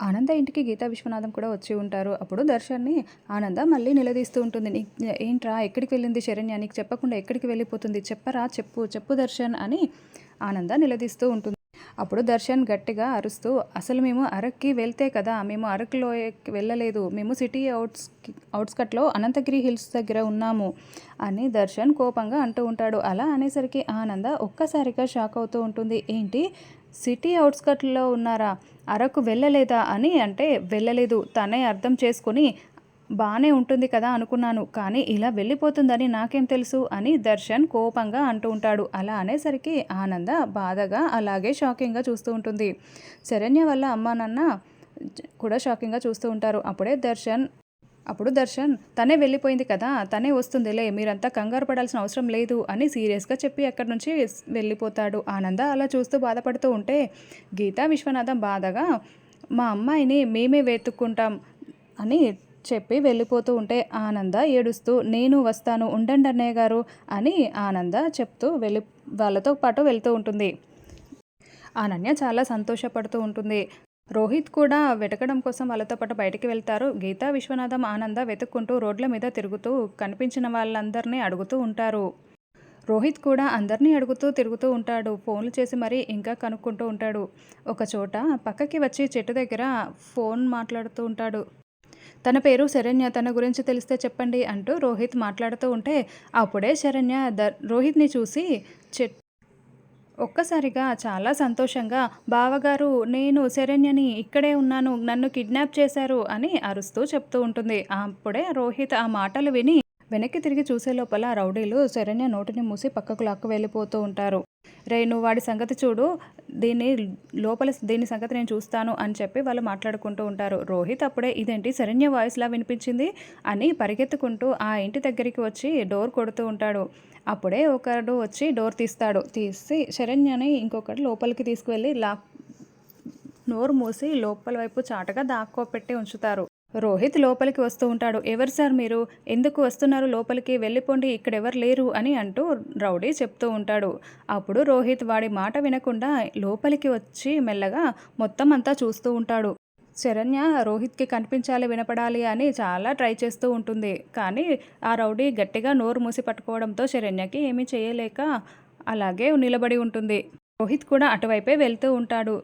ఆనంద ఇంటికి గీతా విశ్వనాథం కూడా వచ్చి ఉంటారు. అప్పుడు దర్శన్ని ఆనంద మళ్ళీ నిలదీస్తూ ఉంటుంది. ఏంట్రా ఎక్కడికి వెళ్ళింది శరణ్య? నీకు చెప్పకుండా ఎక్కడికి వెళ్ళిపోతుంది? చెప్పరా? చెప్పు చెప్పు దర్శన్ అని ఆనంద నిలదీస్తూ ఉంటుంది. అప్పుడు దర్శన్ గట్టిగా అరుస్తూ అసలు మేము అరక్కి వెళ్తే కదా మేము అరకులో వెళ్ళలేదు. మేము సిటీ అవుట్స్ అవుట్స్కట్లో అనంతగిరి హిల్స్ దగ్గర ఉన్నాము అని దర్శన్ కోపంగా అంటూ ఉంటాడు. అలా అనేసరికి ఆనంద ఒక్కసారిగా షాక్ అవుతూ ఉంటుంది. ఏంటి? సిటీ అవుట్స్కట్లో ఉన్నారా? అరకు వెళ్ళలేదా అని అంటే వెళ్ళలేదు. తనే అర్థం చేసుకొని బాగానే ఉంటుంది కదా అనుకున్నాను. కానీ ఇలా వెళ్ళిపోతుందని నాకేం తెలుసు అని దర్శన్ కోపంగా అంటూ ఉంటాడు. అలా అనేసరికి ఆనంద బాధగా అలాగే షాకింగ్గా చూస్తూ ఉంటుంది. శరణ్య వల్ల అమ్మా నాన్న కూడా షాకింగ్గా చూస్తూ ఉంటారు. అప్పుడే దర్శన్ అప్పుడు దర్శన్ తనే వెళ్ళిపోయింది కదా తనే వస్తుందిలే మీరంతా కంగారు పడాల్సిన అవసరం లేదు అని సీరియస్గా చెప్పి అక్కడి నుంచి వెళ్ళిపోతాడు. ఆనంద అలా చూస్తూ బాధపడుతూ ఉంటే గీతా విశ్వనాథం బాధగా మా అమ్మాయిని మేమే వెతుక్కుంటాం అని చెప్పి వెళ్ళిపోతూ ఉంటే ఆనంద ఏడుస్తూ నేను వస్తాను ఉండండి అన్నయ్య గారు అని ఆనంద చెప్తూ వెళ్ళి వాళ్ళతో పాటు వెళ్తూ ఉంటుంది. అనన్య చాలా సంతోషపడుతూ ఉంటుంది. రోహిత్ కూడా వెతకడం కోసం వాళ్ళతో పాటు బయటికి వెళ్తారు. గీతా విశ్వనాథం ఆనంద వెతుక్కుంటూ రోడ్ల మీద తిరుగుతూ కనిపించిన వాళ్ళందరినీ అడుగుతూ ఉంటారు. రోహిత్ కూడా అందరినీ అడుగుతూ తిరుగుతూ ఉంటాడు. ఫోన్లు చేసి మరీ ఇంకా కనుక్కుంటూ ఉంటాడు. ఒక చోట పక్కకి వచ్చి చెట్టు దగ్గర ఫోన్ మాట్లాడుతూ ఉంటాడు. తన పేరు శరణ్య తన గురించి తెలిస్తే చెప్పండి అంటూ రోహిత్ మాట్లాడుతూ ఉంటే అప్పుడే శరణ్య ద రోహిత్ని చూసి చెట్ ఒక్కసారిగా చాలా సంతోషంగా బావగారు నేను శరణ్యని ఇక్కడే ఉన్నాను నన్ను కిడ్నాప్ చేశారు అని అరుస్తూ చెప్తూ ఉంటుంది. అప్పుడే రోహిత్ ఆ మాటలు విని వెనక్కి తిరిగి చూసే లోపల రౌడీలు శరణ్య నోటిని మూసి పక్కకు లాక్కు వెళ్ళిపోతూ ఉంటారు. రే నువ్వు వాడి సంగతి చూడు. దీన్ని లోపల దీని సంగతి నేను చూస్తాను అని చెప్పి వాళ్ళు మాట్లాడుకుంటూ ఉంటారు. రోహిత్ అప్పుడే ఇదేంటి శరణ్య వాయిస్లా వినిపించింది అని పరిగెత్తుకుంటూ ఆ ఇంటి దగ్గరికి వచ్చి డోర్ కొడుతూ ఉంటాడు. అప్పుడే ఒకడు వచ్చి డోర్ తీస్తాడు. తీసి శరణ్యని ఇంకొకటి లోపలికి తీసుకువెళ్ళి లాక్ నోరు మూసి లోపల వైపు చాటగా దాక్కోపెట్టి ఉంచుతారు. రోహిత్ లోపలికి వస్తూ ఉంటాడు. ఎవరు సార్ మీరు? ఎందుకు వస్తున్నారు? లోపలికి వెళ్ళిపోండి. ఇక్కడ ఎవరు లేరు అని అంటూ రౌడీ చెప్తూ ఉంటాడు. అప్పుడు రోహిత్ వాడి మాట వినకుండా లోపలికి వచ్చి మెల్లగా మొత్తం అంతా చూస్తూ ఉంటాడు. శరణ్య రోహిత్కి కనిపించాలి వినపడాలి అని చాలా ట్రై చేస్తూ ఉంటుంది. కానీ ఆ రౌడీ గట్టిగా నోరు మూసి పట్టుకోవడంతో శరణ్యకి ఏమీ చేయలేక అలాగే నిలబడి ఉంటుంది. రోహిత్ కూడా అటువైపే వెళ్తూ ఉంటాడు.